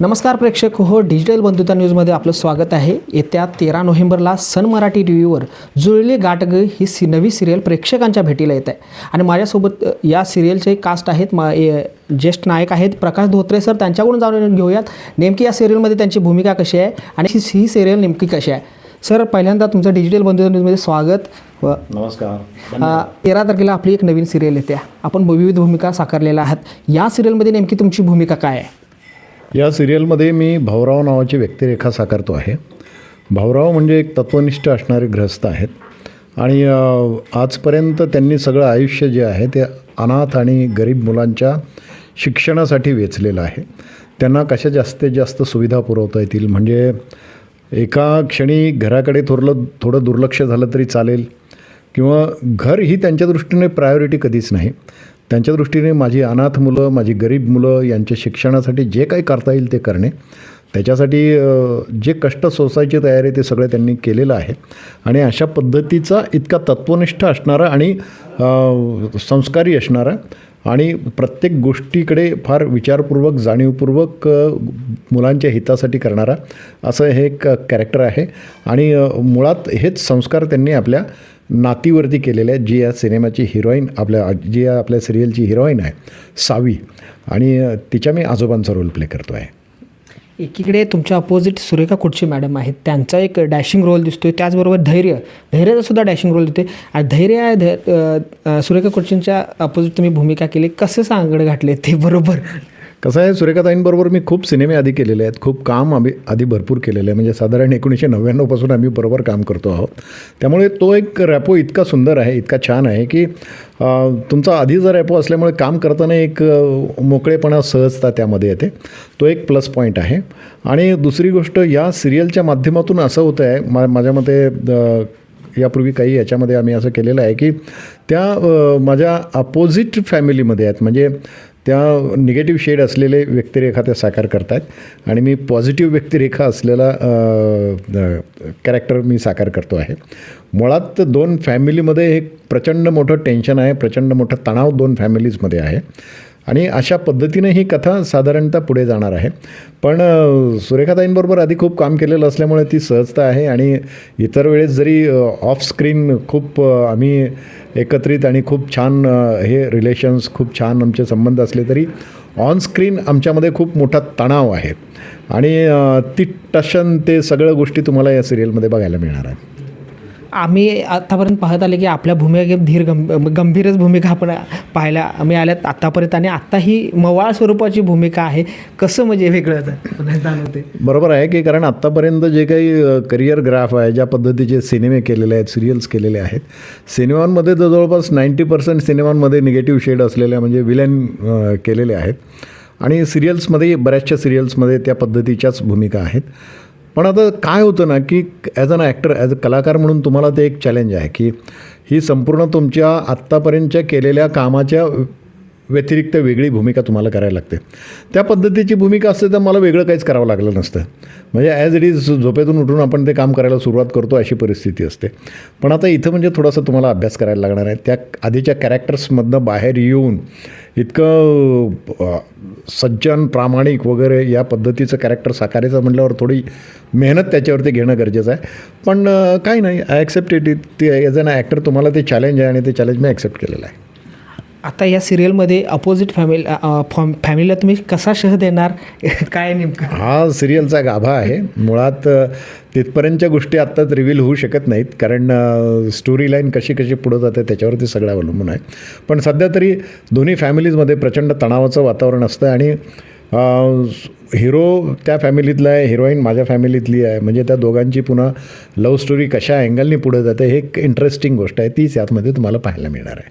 नमस्कार प्रेक्षक. हो डिजिटल बंधुता न्यूजमध्ये आपलं स्वागत आहे. येत्या तेरा नोव्हेंबरला सन मराठी टी व्हीवर जुळले गाठग ही सी नवी सिरियल प्रेक्षकांच्या भेटीला येत आहे. आणि माझ्यासोबत या सिरियलचे कास्ट आहेत मा ज्येष्ठ नायक आहेत प्रकाश धोत्रे सर. त्यांच्याकडून जाणून घेऊयात. नेमकी या सिरियलमध्ये त्यांची भूमिका कशी आहे आणि ही सिरियल नेमकी कशी आहे? सर पहिल्यांदा तुमचं डिजिटल बंधुता न्यूजमध्ये स्वागत. व नमस्कार. तेरा तारखेला आपली एक नवीन सिरियल येते. आपण विविध भूमिका साकारलेल्या आहात. या सिरियलमध्ये नेमकी तुमची भूमिका काय आहे? या सिरियलमध्ये मी भाऊराव नावाची व्यक्तिरेखा साकारतो आहे. भाऊराव म्हणजे एक तत्वनिष्ठ असणारे ग्रस्त आहेत. आणि आजपर्यंत त्यांनी सगळं आयुष्य जे आहे ते अनाथ आणि गरीब मुलांच्या शिक्षणासाठी वेचलेलं आहे. त्यांना कशा जास्तीत जास्त सुविधा पुरवता येतील? म्हणजे एका क्षणी घराकडे थोडलं थोडं दुर्लक्ष झालं तरी चालेल? किंवा घर ही त्यांच्या दृष्टीने प्रायोरिटी कधीच नाही. त्यांच्या दृष्टीने माझी अनाथ मुलं माझी गरीब मुलं यांच्या शिक्षणासाठी जे काही करता येईल ते करणे. त्याच्यासाठी जे कष्ट सोसायची तयारी ते सगळं त्यांनी केलेलं आहे. आणि अशा पद्धतीचा इतका तत्वनिष्ठ असणारा आणि संस्कारी असणारा आणि प्रत्येक गोष्टीकडे फार विचारपूर्वक जाणीवपूर्वक मुलांच्या हितासाठी करणारा असं हे एक कॅरेक्टर आहे. आणि मुळात हेच संस्कार त्यांनी आपल्या नातीवरती केलेल्या आहेत जी या सिनेमाची हिरोईन आपल्या जी या आपल्या सिरियलची हिरोईन आहे सावी आणि तिच्या मी आजोबांचा रोल प्ले करतो आहे एकीकडे तुमच्या अपोजिट सुरेखा कुडची मॅडम आहेत त्यांचा एक डॅशिंग रोल दिसतो आहे त्याचबरोबर धैर्य धैर्याचा सुद्धा डॅशिंग रोल देते आणि धैर्य आहे धै सुरेखा कुडचींच्या अपोजिट तुम्ही भूमिका केली कसं सांगड घातले ते बरोबर? कसं आहे सुरेखाताईंबरोबर मी खूप सिनेमे आधी केलेले आहेत खूप काम आम्ही आधी भरपूर केलेलं आहे म्हणजे साधारण एकोणीसशे नव्याण्णवपासून आम्ही बरोबर काम करतो आहोत. त्यामुळे तो एक रॅपो इतका सुंदर आहे इतका छान आहे की तुमचा तुमचा आधीचा रॅपो असल्यामुळे काम करताना एक मोकळेपणा सहजता त्यामध्ये येते. तो एक प्लस पॉईंट आहे. आणि दुसरी गोष्ट या सिरियलच्या माध्यमातून असं होतं आहे मा माझ्या मते यापूर्वी काही याच्यामध्ये आम्ही असं केलेलं आहे की त्या माझ्या अपोजिट फॅमिलीमध्ये आहेत. म्हणजे त्या निगेटिव्ह शेड असलेले व्यक्तिरेखा त्या साकार करत आहेत आणि मी पॉझिटिव्ह व्यक्तिरेखा असलेला कॅरेक्टर मी साकार करतो आहे. मुळात दोन फॅमिलीमध्ये एक प्रचंड मोठं टेन्शन आहे प्रचंड मोठा तणाव दोन फॅमिलीजमध्ये आहे. आणि अशा पद्धतीने ही कथा साधारणतः पुढे जाणार आहे. पण सुरेखाताईंबरोबर आधी खूप काम केलेलं असल्यामुळे ती सहजता आहे आणि इतर वेळेस जरी ऑफ स्क्रीन खूप आम्ही एकत्रित आणि खूप छान हे रिलेशन्स खूप छान आमचे संबंध असले तरी ऑन स्क्रीन आमच्यामध्ये खूप मोठा तणाव आहे. आणि ती टशन ते सगळं गोष्टी तुम्हाला या सिरियलमध्ये बघायला मिळणार आहे. आम्ही आत्तापर्यंत पाहत आले की आपल्या भूमिका धीर गंभ गंभीरच भूमिका आपण पाहायला आम्ही आल्यात आत्तापर्यंत आणि आत्ता ही मवाळ स्वरूपाची भूमिका आहे. कसं म्हणजे वेगळं जाणवते बरोबर आहे की कारण आत्तापर्यंत जे काही करिअर ग्राफ आहे ज्या पद्धतीचे सिनेमे केलेले आहेत सिरियल्स केलेले आहेत सिनेमांमध्ये तर जवळपास नाईंटी पर्सेंट सिनेमांमध्ये निगेटिव्ह शेड असलेल्या म्हणजे विलन केलेले आहेत. आणि सिरियल्समध्ये बऱ्याचशा सिरियल्समध्ये त्या पद्धतीच्याच भूमिका आहेत. पण आता काय होतं ना की as an actor as a कलाकार म्हणून तुम्हाला ते एक चॅलेंज आहे की ही संपूर्ण तुमच्या आत्तापर्यंतच्या केलेल्या कामाच्या व्यतिरिक्त वेगळी भूमिका तुम्हाला करायला लागते. त्या पद्धतीची भूमिका असते तर मला वेगळं काहीच करावं लागलं नसतं. म्हणजे ॲज इट इज झोपेतून उठून आपण ते काम करायला सुरुवात करतो अशी परिस्थिती असते. पण आता इथं म्हणजे थोडासा तुम्हाला अभ्यास करायला लागणार आहे. त्या आधीच्या कॅरेक्टर्समधनं बाहेर येऊन इतकं सज्जन प्रामाणिक वगैरे या पद्धतीचं कॅरेक्टर साकारायचं म्हटल्यावर थोडी मेहनत त्याच्यावरती घेणं गरजेचं आहे. पण काही नाही आय ॲक्सेप्ट इट ते ॲज अन ॲक्टर तुम्हाला ते चॅलेंज आहे आणि ते चॅलेंज मी ॲक्सेप्ट केलेलं आहे. आता या सिरियलमध्ये अपोजिट फॅमिली फॉम फॅमिलीला तुम्ही कसा शह देणार? काय नेमकं? हा सिरियलचा गाभा आहे. मुळात तिथपर्यंतच्या गोष्टी आत्ताच रिव्हील होऊ शकत नाहीत. कारण स्टोरी लाईन कशी कशी पुढं जाते त्याच्यावरती सगळं अवलंबून आहे. पण सध्या तरी दोन्ही फॅमिलीजमध्ये प्रचंड तणावाचं वातावरण असतं आणि हिरो त्या फॅमिलीतला आहे हिरोईन माझ्या फॅमिलीतली आहे. म्हणजे त्या दोघांची पुन्हा लव्ह स्टोरी कशा अँगलनी पुढे जाते हे एक इंटरेस्टिंग गोष्ट आहे. तीच यातमध्ये तुम्हाला पाहायला मिळणार आहे.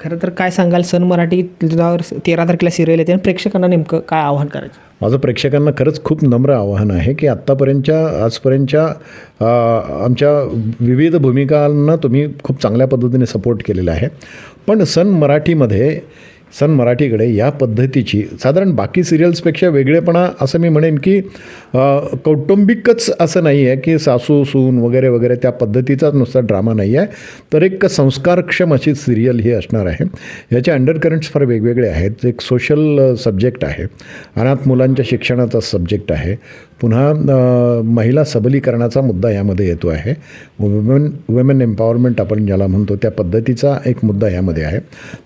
खरं तर काय सांगाल सन मराठी तेरा तारखेला सिरियल येते आणि प्रेक्षकांना नेमकं काय आव्हान करायचं? माझं प्रेक्षकांना खरंच खूप नम्र आव्हान आहे की आत्तापर्यंतच्या आजपर्यंतच्या आमच्या विविध भूमिकांना तुम्ही खूप चांगल्या पद्धतीने सपोर्ट केलेला आहे. पण सन मराठीमध्ये सन मराठीकडे या पद्धतीची. साधारण बाकी सिरियल्सपेक्षा वेगळेपणा असं मी म्हणेन की कौटुंबिकच असं नाही आहे की सासू सून वगैरे वगैरे त्या पद्धतीचाच नुसता ड्रामा नाही आहे तर एक संस्कारक्षम अशी सिरियल ही असणार आहे. याचे अंडरकरंट्स फार वेगवेगळे आहेत. एक सोशल सब्जेक्ट आहे. अनाथ मुलांच्या शिक्षणाचा सब्जेक्ट आहे. पुन्हा महिला सबलीकरणाचा मुद्दा यामध्ये येतो आहे. वुमेन वुमेन एम्पॉवरमेंट आपण ज्याला म्हणतो त्या पद्धतीचा एक मुद्दा यामध्ये आहे.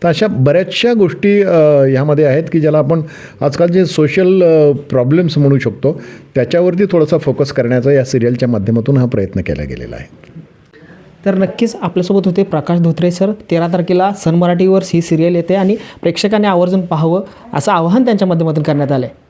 तर अशा बऱ्याचशा गोष्टी ह्यामध्ये आहेत की ज्याला आपण आजकाल जे सोशल प्रॉब्लेम्स म्हणू शकतो त्याच्यावरती थोडासा फोकस करण्याचा या सिरियलच्या माध्यमातून हा प्रयत्न केला गेलेला आहे. तर नक्कीच आपल्यासोबत होते प्रकाश धोत्रे सर. तेरा तारखेला सन मराठीवर ही सिरियल येते आणि प्रेक्षकांनी आवर्जून पाहावं असं आवाहन त्यांच्या माध्यमातून करण्यात आलं आहे